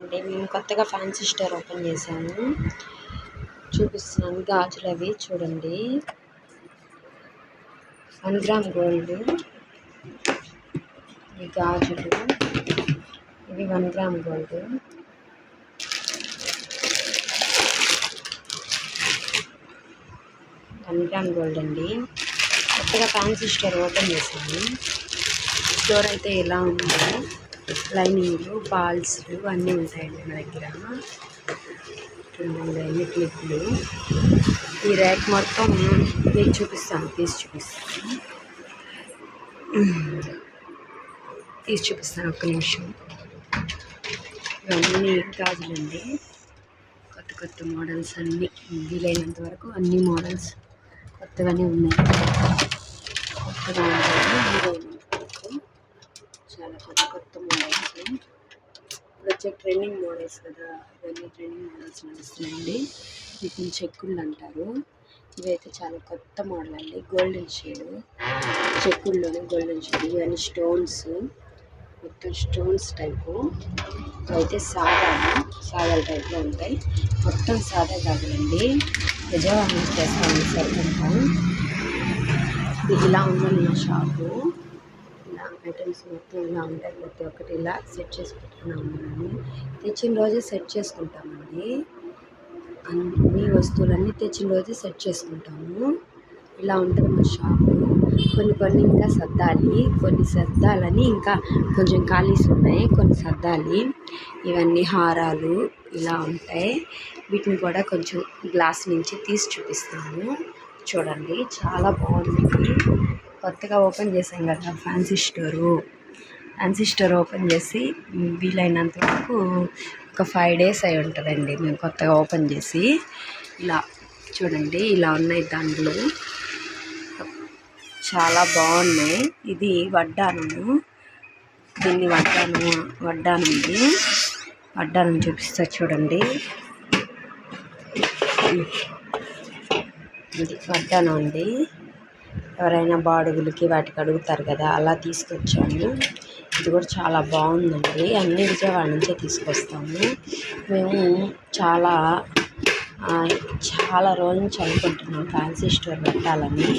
అంటే మేము కొత్తగా ఫ్యాన్సీ స్టోర్ ఓపెన్ చేశాము. చూపిస్తున్నాను గాజులు అవి చూడండి. One gram gold. ఈ గాజులు. ఇవి one gram gold. One gram gold అండి. కొత్తగా ఫ్యాన్సీ స్టోర్ ఓపెన్ చేశాము స్టోర్ అయితే ఇలా ఉంది? లైనింగ్లు బాల్స్లు అన్నీ ఉంటాయండి మా దగ్గర. చూడండి క్లిప్లు. ఈ ర్యాక్ మొత్తం తీసి చూపిస్తాను తీసి చూపిస్తాను. తీసి చూపిస్తాను ఒక్క నిమిషం. ఇవన్నీ గాజులండి. కొత్త కొత్త మోడల్స్ అన్నీ వీలైనంత వరకు అన్ని మోడల్స్ కొత్తగానే ఉన్నాయి. కొత్తగా ఉంటాయి చాలా కొత్త కొత్త మోడల్స్ ఇప్పుడు వచ్చే ట్రెండింగ్ మోడల్స్ కదా ఇవన్నీ ట్రెండింగ్ మోడల్స్ నడుస్తున్నాయండి. వీటిని చెక్కుళ్ళు అంటారు. ఇవైతే చాలా కొత్త మోడల్ అండి. గోల్డెన్ షేడ్ చెక్కుల్లోనే గోల్డెన్ షేడ్ ఇవన్నీ స్టోన్స్ మొత్తం స్టోన్స్ టైపు అయితే సాదాలు సాదాల టైప్లో ఉంటాయి. మొత్తం సాదా కాదండి విజయవాడ చేస్తాను తెస్తాను ఇది ఇలా ఉందండి నా షాపు ఐటమ్స్ మొత్తం ఇలా ఉంటాయి. ప్రతి ఒక్కటి ఇలా సెట్ చేసి పెట్టుకున్నాము ఉన్నాను తెచ్చిన రోజే సెట్ చేసుకుంటామండి. అన్ని వస్తువులన్నీ తెచ్చిన రోజే సెట్ చేసుకుంటాము. ఇలా ఉంటుంది మా షాపు కొన్ని కొన్ని ఇంకా సర్దాలి కొన్ని సర్దాలని ఇంకా కొంచెం ఖాళీస్ ఉన్నాయి కొన్ని సర్దాలి. ఇవన్నీ హారాలు ఇలా ఉంటాయి. వీటిని కూడా కొంచెం గ్లాస్ నుంచి తీసి చూపిస్తాను. చూడండి చాలా బాగుంది. కొత్తగా ఓపెన్ చేసాం కదా fancy store. Fancy store open చేసి వీలైనంత వరకు ఒక ఫైవ్ డేస్ అయి ఉంటుందండి మేము కొత్తగా ఓపెన్ చేసి. ఇలా చూడండి ఇలా ఉన్నాయి దాంట్లో చాలా బాగున్నాయి. ఇది వడ్డానము దీన్ని వడ్డాను వడ్డానం వడ్డానం చూపిస్తా చూడండి. ఇది వడ్డానం అండి. ఎవరైనా బాడుగులకి వాటికి అడుగుతారు కదా అలా తీసుకొచ్చాము. ఇది కూడా చాలా బాగుందండి. అన్ని విజయవాడ నుంచే తీసుకొస్తాము. మేము చాలా చాలా రోజుల నుంచి అనుకుంటున్నాం ఫ్యాన్సీ స్టోర్ పెట్టాలని.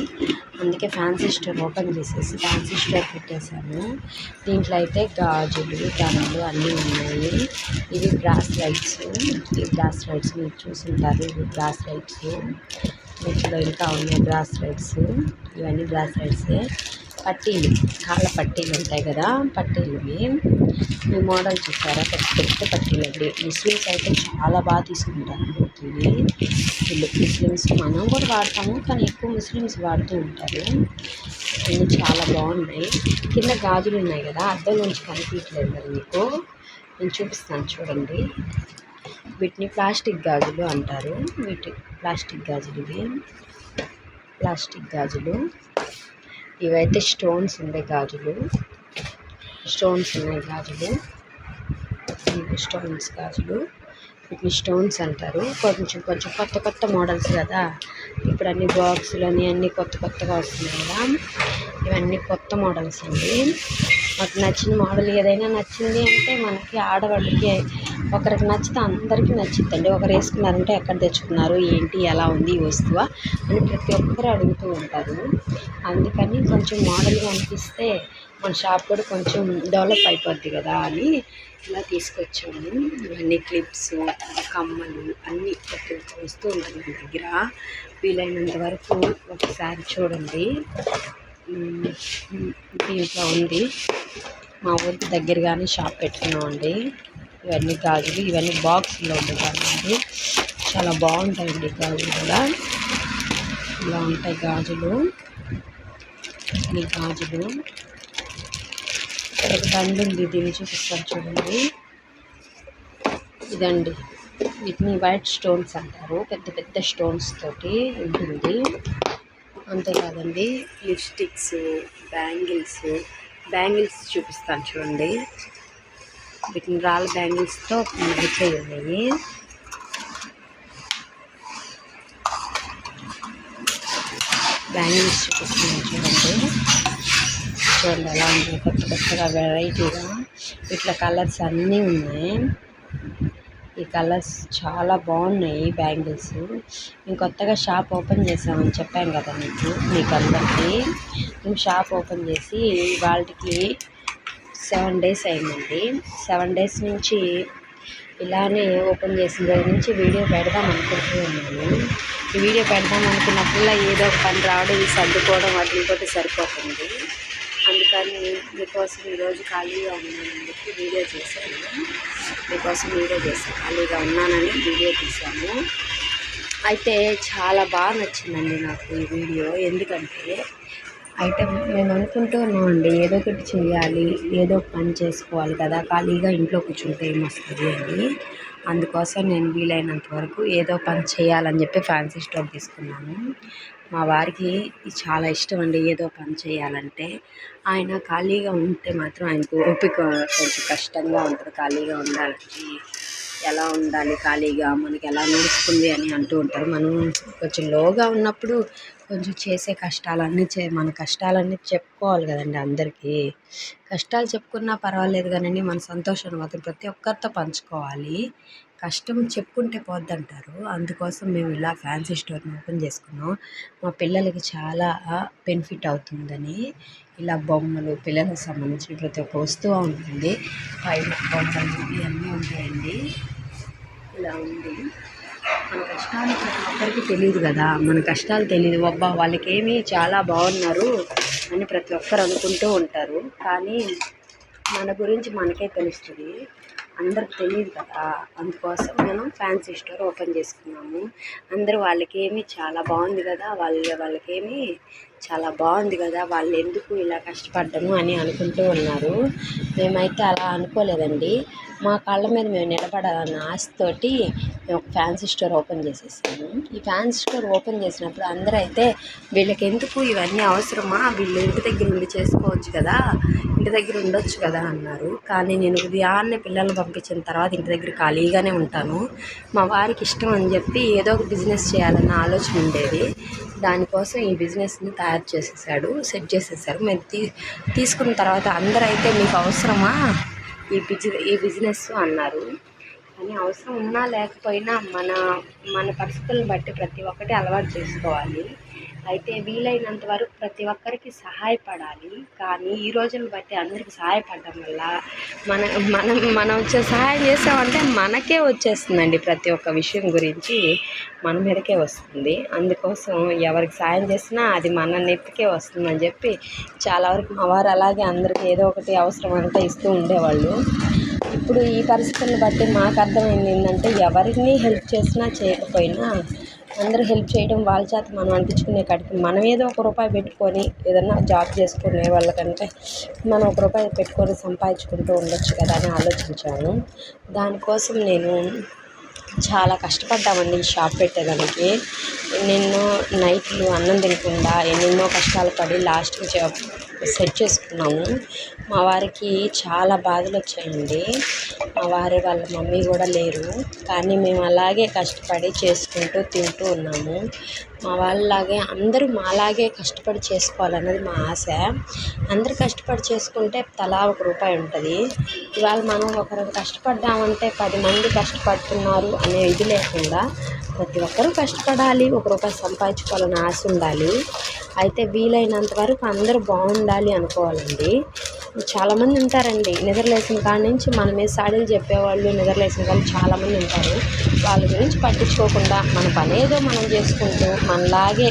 అందుకే ఫ్యాన్సీ స్టోర్ ఓపెన్ చేసేసి ఫ్యాన్సీ స్టోర్ పెట్టేశాము. దీంట్లో అయితే గాజులు గన్నులు అన్నీ ఉన్నాయి. ఇవి బ్రాస్లైట్స్ ఈ బ్రాస్లైట్స్ మీరు చూసుంటారు. ఇవి బ్రాస్లైట్స్ వీటిలో ఇంకా ఉన్నాయి బ్రాస్లెట్స్ ఇవన్నీ బ్రాస్లెట్సే పట్టీలు కాళ్ళ పట్టీలు ఉంటాయి కదా పట్టీలు ఈ మోడల్ చూసారా? పెద్ద పెద్ద పట్టీలు అండి. ముస్లిమ్స్ అయితే చాలా బాగా తీసుకుంటారు వీటిని వీళ్ళు ముస్లిమ్స్ మనం కూడా వాడతాము కానీ ఎక్కువ ముస్లిమ్స్ వాడుతూ ఉంటారు. ఇవన్నీ చాలా బాగున్నాయి. కింద గాజులు ఉన్నాయి కదా అద్దం నుంచి కనిపించలేదు కదా మీకు? నేను చూపిస్తాను చూడండి. వీటిని ప్లాస్టిక్ గాజులు అంటారు. వీటి ప్లాస్టిక్ గాజులు ఇవి. ప్లాస్టిక్ గాజులు. ఇవైతే స్టోన్స్ ఉండే గాజులు. స్టోన్స్ ఉన్నాయి గాజులు. స్టోన్స్ గాజులు. వీటిని స్టోన్స్ అంటారు. కొంచెం కొంచెం కొత్త కొత్త మోడల్స్ కదా. ఇప్పుడు అన్ని బాక్సులు అని అన్నీ కొత్త కొత్తగా వస్తున్నాయి కదా. ఇవన్నీ కొత్త మోడల్స్ అండి. మాకు నచ్చిన మోడల్ ఏదైనా నచ్చింది అంటే మనకి ఆడవాళ్ళకి ఒకరికి నచ్చితే అందరికీ నచ్చిద్దండి. ఒకరు వేసుకున్నారంటే ఎక్కడ తెచ్చుకున్నారు ఏంటి ఎలా ఉంది ఈ వస్తువు అని ప్రతి ఒక్కరు అడుగుతూ ఉంటారు. అందుకని కొంచెం మోడల్గా అనిపిస్తే మన షాప్ కూడా కొంచెం డెవలప్ అయిపోద్ది కదా అని ఇలా తీసుకొచ్చాము. ఇవన్నీ క్లిప్స్ కమ్మలు అన్నీ ప్రతి ఒక్క వస్తువు ఉంటుంది మన దగ్గర. వీలైనంత వరకు ఒకసారి చూడండి. దీంట్లో ఉంది. మా ఊరికి దగ్గరగానే షాప్ పెట్టుకున్నామండి. ఇవన్నీ గాజులు ఇవన్నీ బాక్స్లో ఉండే గాజులు. చాలా బాగుంటాయండి గాజులు కూడా. ఇలా ఉంటాయి గాజులు. ఈ గాజులు. ఇక్కడ దండు ఉంది దీన్ని చూపిస్తాను చూడండి. ఇదండి. వీటిని వైట్ స్టోన్స్ అంటారు. పెద్ద పెద్ద స్టోన్స్ తోటి ఉంటుంది. అంతేకాదండి లిప్స్టిక్స్ బ్యాంగిల్స్. బ్యాంగిల్స్ చూపిస్తాను చూడండి. వీటిని రాళ్ళ బ్యాంగిల్స్తో ముడిపోయి ఉన్నాయి బ్యాంగిల్స్ చూపిస్తున్నాను చూడండి. చూడండి ఎలా ఉంది కొత్త కొత్తగా వెరైటీగా ఇట్లా కలర్స్ అన్నీ ఉన్నాయి. ఈ కలర్స్ చాలా బాగున్నాయి బ్యాంగిల్స్. మేము కొత్తగా షాప్ ఓపెన్ చేసామని చెప్పాను కదా మీకు మీకు అందరికీ. మేము షాప్ ఓపెన్ చేసి వాళ్ళకి సెవెన్ డేస్ అయిందండి. సెవెన్ డేస్ నుంచి ఇలానే ఓపెన్ చేసిన రోజు నుంచి వీడియో పెడదాం అనుకుంటూ ఉన్నాను ఈ వీడియో పెడదాం అనుకున్నప్పుడల్లా ఏదో ఒక పని రావడం ఇది సర్దుకోవడం వాటితోటి సరిపోతుంది. అందుకని మీకోసం ఈరోజు ఖాళీగా ఉన్నానని చెప్పి వీడియో చేశాను. మీకోసం వీడియో చేశాను ఖాళీగా ఉన్నానని వీడియో తీశాను. అయితే చాలా బాగా నచ్చిందండి నాకు ఈ వీడియో. ఎందుకంటే అయితే మేము అనుకుంటూ అండి ఏదో ఒకటి చేయాలి ఏదో ఒక పని చేసుకోవాలి కదా ఖాళీగా ఇంట్లో కూర్చుంటే ఏమొస్తుంది అని. అందుకోసం నేను వీలైనంత వరకు ఏదో పని చేయాలని చెప్పి ఫ్యాన్సీ స్టోర్ తీసుకున్నాను. మా వారికి చాలా ఇష్టం అండి ఏదో పని చేయాలంటే. ఆయన ఖాళీగా ఉంటే మాత్రం ఆయనకు ఓపిక కొంచెం కష్టంగా ఉంటుంది ఖాళీగా ఉండాలంటే. ఎలా ఉండాలి ఖాళీగా మనకి ఎలా నడుస్తుంది అని అంటూ ఉంటారు. మనం కొంచెం లోగా ఉన్నప్పుడు కొంచెం చేసే కష్టాలన్నీ చే మన కష్టాలన్నీ చెప్పుకోవాలి కదండి అందరికీ. కష్టాలు చెప్పుకున్నా పర్వాలేదు కానండి మన సంతోషాన్ని మాత్రం ప్రతి ఒక్కరితో పంచుకోవాలి. కష్టం చెప్పుకుంటే పోద్దంటారు. అందుకోసం మేము ఇలా ఫ్యాన్సీ స్టోర్ని ఓపెన్ చేసుకున్నాం. మా పిల్లలకి చాలా బెనిఫిట్ అవుతుందని. ఇలా బొమ్మలు పిల్లలకు సంబంధించిన ప్రతి ఒక్క వస్తువు ఉంటుంది. పైన బొమ్మలు ఇవన్నీ ఉంటాయండి. ఇలా ఉంది. మన కష్టాలు ప్రతి ఒక్కరికి తెలియదు కదా. మన కష్టాలు తెలియదు అబ్బా వాళ్ళకేమీ చాలా బాగున్నారు అని ప్రతి ఒక్కరు అనుకుంటూ ఉంటారు. కానీ మన గురించి మనకే తెలుస్తుంది. అందరికి తెలియదు కదా. అందుకోసం మనం ఫ్యాన్సీ స్టోర్ ఓపెన్ చేసుకున్నాము. అందరూ వాళ్ళకేమి చాలా బాగుంది కదా. వాళ్ళ వాళ్ళకేమి చాలా బాగుంది కదా. వాళ్ళు ఎందుకు ఇలా కష్టపడ్డాము అని అనుకుంటూ ఉన్నారు. మేమైతే అలా అనుకోలేదండి. మా కాళ్ళ మీద మేము నిలబడాలన్న ఆశతోటి మేము ఒక ఫ్యాన్సీ స్టోర్ ఓపెన్ చేసేసాము ఈ ఫ్యాన్సీ స్టోర్ ఓపెన్ చేసినప్పుడు అందరూ అయితే వీళ్ళకి ఎందుకు ఇవన్నీ అవసరమా? వీళ్ళు ఇంటి దగ్గర ఉండి చేసుకోవచ్చు కదా ఇంటి దగ్గర ఉండొచ్చు కదా అన్నారు. కానీ నేను ఉదయాన్నే పిల్లల్ని పంపించిన తర్వాత ఇంటి దగ్గర ఖాళీగానే ఉంటాను. మా వారికి ఇష్టం అని చెప్పి ఏదో ఒక బిజినెస్ చేయాలన్న ఆలోచన ఉండేది. దానికోసం ఈ బిజినెస్ని తయారు చేసేసాడు సెట్ చేసేసారు. మేము తీ తీసుకున్న తర్వాత అందరూ అయితే మీకు అవసరమా? ఈ బిజినెస్ ఈ బిజినెస్ అన్నారు. కానీ అవసరం ఉన్నా లేకపోయినా మన మన పరిస్థితులను బట్టి ప్రతి ఒక్కటి అలవాటు చేసుకోవాలి. అయితే వీలైనంత వరకు ప్రతి ఒక్కరికి సహాయపడాలి. కానీ ఈ రోజులను బట్టి అందరికి సహాయపడడం వల్ల మన మనం మనం వచ్చే సహాయం చేసామంటే మనకే వచ్చేస్తుందండి ప్రతి ఒక్క విషయం గురించి మన మీదకే వస్తుంది. అందుకోసం ఎవరికి సాయం చేసినా అది మన నెత్తికే వస్తుందని చెప్పి చాలా వరకు మా వారు అలాగే అందరికి ఏదో ఒకటి అవసరం అంటే ఇస్తూ ఉండేవాళ్ళు. ఇప్పుడు ఈ పరిస్థితులను బట్టి మాకు అర్థమైంది ఏంటంటే ఎవరిని హెల్ప్ చేసినా చేయకపోయినా అందరూ హెల్ప్ చేయడం వాళ్ళ చేత మనం అనిపించుకునే కాడికి మనం ఏదో ఒక రూపాయి పెట్టుకొని ఏదన్నా జాబ్ చేసుకునే వాళ్ళకంటే మనం ఒక రూపాయి పెట్టుకొని సంపాదించుకుంటూ ఉండొచ్చు కదా అని ఆలోచించాను. దానికోసం నేను చాలా కష్టపడ్డామండి ఈ షాప్ పెట్టేదానికి. ఎన్నెన్నో నైట్లు అన్నం తినకుండా ఎన్నెన్నో కష్టాలు పడి లాస్ట్కి సెట్ చేసుకున్నాము. మా వారికి చాలా బాధలు వచ్చాయండి. మా వారి వాళ్ళ మమ్మీ కూడా లేరు. కానీ మేము అలాగే కష్టపడి చేసుకుంటూ తింటూ ఉన్నాము. మా వాళ్ళలాగే అందరూ మాలాగే కష్టపడి చేసుకోవాలన్నది మా ఆశ. అందరూ కష్టపడి చేసుకుంటే తలా ఒక రూపాయి ఉంటుంది. ఇవాళ మనం ఒకరు కష్టపడ్డామంటే పది మంది కష్టపడుతున్నారు అనే ఇది లేకుండా ప్రతి ఒక్కరూ కష్టపడాలి ఒక రూపాయి సంపాదించుకోవాలని ఆశ ఉండాలి. అయితే వీలైనంత వరకు అందరూ బాగుండాలి అనుకోవాలండి. చాలామంది ఉంటారండి. నిద్రలేసిన కాడి నుంచి మన మీద సాడీలు చెప్పేవాళ్ళు నిద్రలేసిన కానీ చాలామంది ఉంటారు. వాళ్ళ గురించి పట్టించుకోకుండా మన పని ఏదో మనం చేసుకుంటూ మనలాగే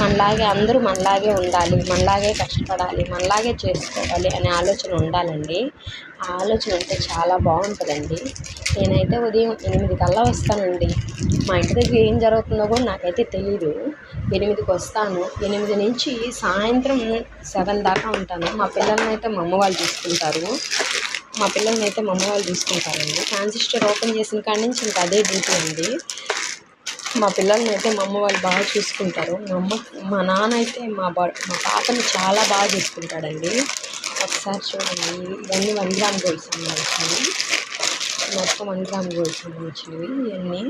మనలాగే అందరూ మనలాగే ఉండాలి మనలాగే కష్టపడాలి మనలాగే చేసుకోవాలి అనే ఆలోచన ఉండాలండి. ఆ ఆలోచన ఉంటే చాలా బాగుంటుందండి. నేనైతే ఉదయం ఎనిమిది కల్లా వస్తానండి. మా ఇంటి దగ్గర ఏం జరుగుతుందో కూడా నాకైతే తెలీదు. ఎనిమిదికి వస్తాను ఎనిమిది నుంచి సాయంత్రం సెవెన్ దాకా ఉంటాను. మా పిల్లల్ని అయితే మా అమ్మ వాళ్ళు చూసుకుంటారు. మా పిల్లల్ని అయితే మా అమ్మ వాళ్ళు చూసుకుంటారండి. ట్రాన్సిస్టర్ ఓపెన్ చేసిన కాడి నుంచి ఇంకా అదే డ్యూటీ అండి. మా పిల్లల్ని అయితే మా అమ్మ వాళ్ళు బాగా చూసుకుంటారు. మా అమ్మ మా నాన్న అయితే మా బా మా పాపని చాలా బాగా చూసుకుంటాడండి. ఒకసారి చూడండి. ఇవన్నీ వన్ గ్రామ్ గోల్స్ సంబంధించినవి మొత్తం వన్ గ్రామ్ గోల్డ్ సంబంధించినవి ఇవన్నీ.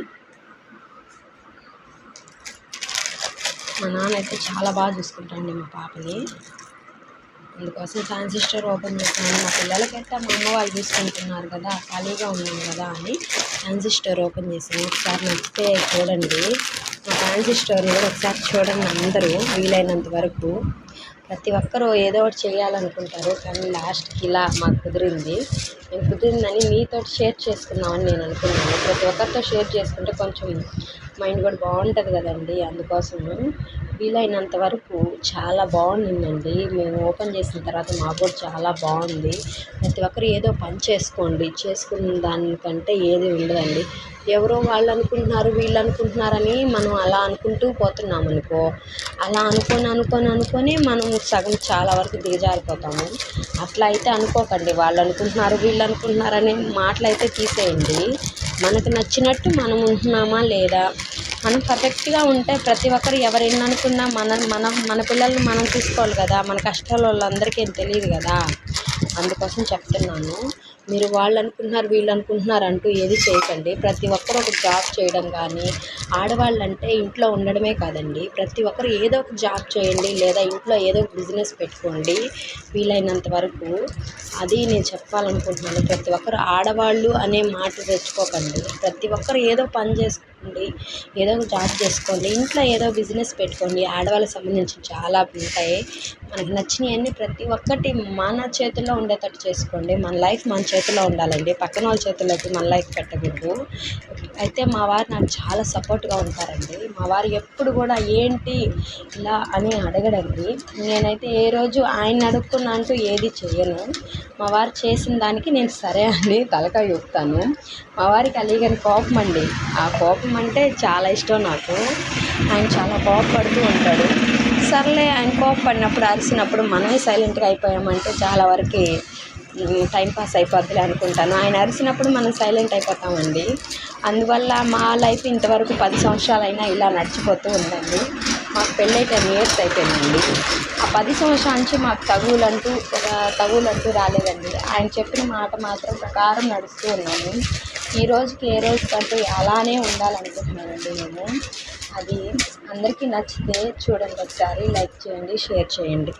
మా నాన్న అయితే చాలా బాగా చూసుకుంటాడండి మా పాపని. అందుకోసం ట్రాన్సిస్టర్ ఓపెన్ చేశాను. మా పిల్లలకైతే మా అమ్మ వాళ్ళు చూసుకుంటున్నారు కదా ఖాళీగా ఉన్నాను కదా అని ట్రాన్సిస్టర్ ఓపెన్ చేశాను. ఒకసారి నచ్చితే చూడండి. మా ఫ్యాన్సీ స్టోర్ని కూడా ఒకసారి చూడండి అందరూ వీలైనంత వరకు. ప్రతి ఒక్కరూ ఏదో ఒకటి చేయాలనుకుంటారు కానీ లాస్ట్కి ఇలా మాకు కుదిరింది. నేను కుదిరిందని మీతో షేర్ చేసుకుందామని నేను అనుకున్నాను. ప్రతి ఒక్కరితో షేర్ చేసుకుంటే కొంచెం మైండ్ కూడా బాగుంటుంది కదండి. అందుకోసము వీలైనంత వరకు చాలా బాగుండిందండి. మేము ఓపెన్ చేసిన తర్వాత మాకు కూడా చాలా బాగుంది. ప్రతి ఒక్కరు ఏదో పని చేసుకోండి. చేసుకున్న దానికంటే ఏది ఉండదండి. ఎవరో వాళ్ళు అనుకుంటున్నారు వీళ్ళు అనుకుంటున్నారని మనం అలా అనుకుంటూ పోతున్నాం అనుకో. అలా అనుకొని అనుకొని అనుకొని మనం సగం చాలా వరకు దిగజారిపోతాము. అట్లా అయితే అనుకోకండి. వాళ్ళు అనుకుంటున్నారు వీళ్ళు అనుకుంటున్నారనే మాటలు అయితే తీసేయండి. మనకు నచ్చినట్టు మనం ఉంటున్నామా లేదా మనం పర్ఫెక్ట్గా ఉంటే ప్రతి ఒక్కరు ఎవరు ఎన్ని అనుకున్నా మన మన మన పిల్లల్ని మనం చూసుకోవాలి కదా. మన కష్టాలు వాళ్ళందరికీ ఏం తెలియదు కదా. అందుకోసం చెప్తున్నాను. మీరు వాళ్ళు అనుకుంటున్నారు వీళ్ళు అనుకుంటున్నారు అంటూ ఏది చేయకండి. ప్రతి ఒక్కరు ఒక జాబ్ చేయడం కానీ ఆడవాళ్ళు అంటే ఇంట్లో ఉండడమే కాదండి. ప్రతి ఒక్కరు ఏదో ఒక జాబ్ చేయండి లేదా ఇంట్లో ఏదో ఒక బిజినెస్ పెట్టుకోండి వీలైనంత వరకు. అది నేను చెప్పాలనుకుంటున్నాను. ప్రతి ఒక్కరు ఆడవాళ్ళు అనే మాట తెచ్చుకోకండి. ప్రతి ఒక్కరు ఏదో పని చేసుకోండి ఏదో ఒక జాబ్ చేసుకోండి. ఇంట్లో ఏదో బిజినెస్ పెట్టుకోండి. ఆడవాళ్ళకి సంబంధించి చాలా ఉంటాయి. మనకు నచ్చినవన్నీ ప్రతి ఒక్కటి మన చేతుల్లో ఉండేటట్టు చేసుకోండి. మన లైఫ్ మన చేతిలో ఉండాలండి. పక్కన వాళ్ళ చేతుల్లోకి మన లైఫ్ పెట్టకూడదు. అయితే మా వారు నాకు చాలా సపోర్ట్గా ఉంటారండి. మా వారు ఎప్పుడు కూడా ఏంటి ఇలా అని అడగడండి. నేనైతే ఏ రోజు ఆయన అడుక్కున్నా అంటూ ఏది చేయను. మా వారు చేసిన దానికి నేను సరే అని తలకాయ ఊపుతాను. మా వారికి అలీగని కోపం అండి. ఆ కోపం అంటే చాలా ఇష్టం నాకు. ఆయన చాలా కోపపడుతూ ఉంటాడు. సర్లే ఆయన కోపపడినప్పుడు అరిసినప్పుడు మనమే సైలెంట్గా అయిపోయామంటే చాలా వరకు టైం పాస్ అయిపోద్దిలే అనుకుంటాను. ఆయన అరిసినప్పుడు మనం సైలెంట్ అయిపోతామండి. అందువల్ల మా లైఫ్ ఇంతవరకు పది సంవత్సరాలైనా ఇలా నడిచిపోతూ ఉందండి. మాకు పెళ్ళై టెన్ ఇయర్స్ అయిపోయిందండి. ఆ పది సంవత్సరాల నుంచి మాకు తగులంటూ తగులంటూ రాలేదండి. ఆయన చెప్పిన మాట మాత్రం ప్రకారం నడుస్తూ ఉన్నాము. ఈ రోజుకి ఏ రోజుకంటూ అలానే ఉండాలనుకుంటున్నానండి నేను అది అందరికీ నచ్చితే చూడండి ఒకసారి లైక్ చేయండి షేర్ చేయండి.